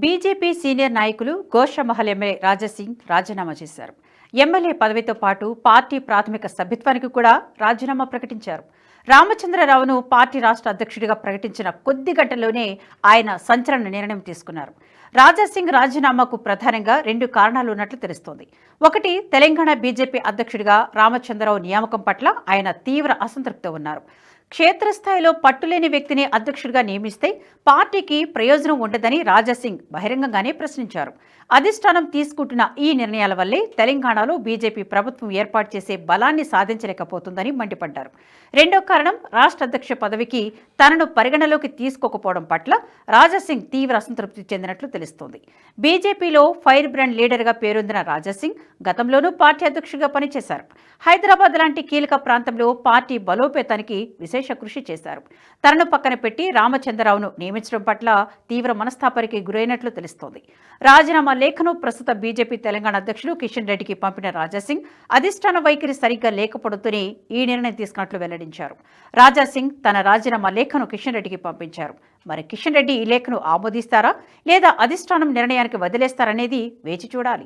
BJP senior నాయకులు Goshamahal MLA Raja Singh రాజీనామా చేశారు. ఎమ్మెల్యే పదవితో పాటు పార్టీ ప్రాథమిక సభ్యత్వానికి కూడా రాజీనామా ప్రకటించారు. రామచంద్రరావును పార్టీ రాష్ట్ర అధ్యక్షుడిగా ప్రకటించిన కొద్ది గంటల్లోనే ఆయన సంచలన నిర్ణయం తీసుకున్నారు. రాజాసింగ్ రాజీనామాకు ప్రధానంగా రెండు కారణాలు ఉన్నట్లు తెలుస్తోంది. ఒకటి తెలంగాణ బీజేపీ అధ్యక్షుడిగా రామచంద్రరావు నియామకం పట్ల ఆయన తీవ్ర అసంతృప్తి ఉన్నారు. క్షేత్రస్థాయిలో పట్టులేని వ్యక్తిని అధ్యక్షుడిగా నియమిస్తే పార్టీకి ప్రయోజనం ఉండదని రాజాసింగ్ బహిరంగంగానే ప్రశ్నించారు. అధిష్టానం తీసుకుంటున్న ఈ నిర్ణయాల వల్లే తెలంగాణలో బీజేపీ ప్రభుత్వం ఏర్పాటు చేసే బలాన్ని సాధించలేకపోతుందని మండిపడ్డారు. రెండో కారణం రాష్ట్ర అధ్యక్ష పదవికి తనను పరిగణలోకి తీసుకోకపోవడం పట్ల రాజాసింగ్ తీవ్ర అసంతృప్తి చెందినట్లు తెలుస్తోంది. బీజేపీలో ఫైర్ బ్రాండ్ లీడర్గా పేరొందిన రాజాసింగ్ గతంలోనూ పార్టీ అధ్యక్షుడిగా పనిచేశారు. హైదరాబాద్ లాంటి కీలక ప్రాంతంలో పార్టీ బలోపేతానికి విశేష కృషి చేశారు. తనను పక్కన పెట్టి రామచంద్రరావును నియమించడం పట్ల తీవ్ర మనస్తాపానికి గురైనట్లు తెలుస్తోంది. రాజీనామా లేఖను ప్రస్తుత బీజేపీ తెలంగాణ అధ్యక్షులు కిషన్ రెడ్డికి పంపిన రాజాసింగ్ అధిష్టాన వైఖరి సరిగ్గా లేకపోవడంతోనే ఈ నిర్ణయం తీసుకున్నట్లు వెల్లడించారు. రాజాసింగ్ తన రాజీనామా లేఖను కిషన్ రెడ్డికి పంపించారు. మరి కిషన్ రెడ్డి ఈ లేఖను ఆమోదిస్తారా? లేదా అధిష్టానం నిర్ణయానికి వదిలేస్తారనేది వేచి చూడాలి.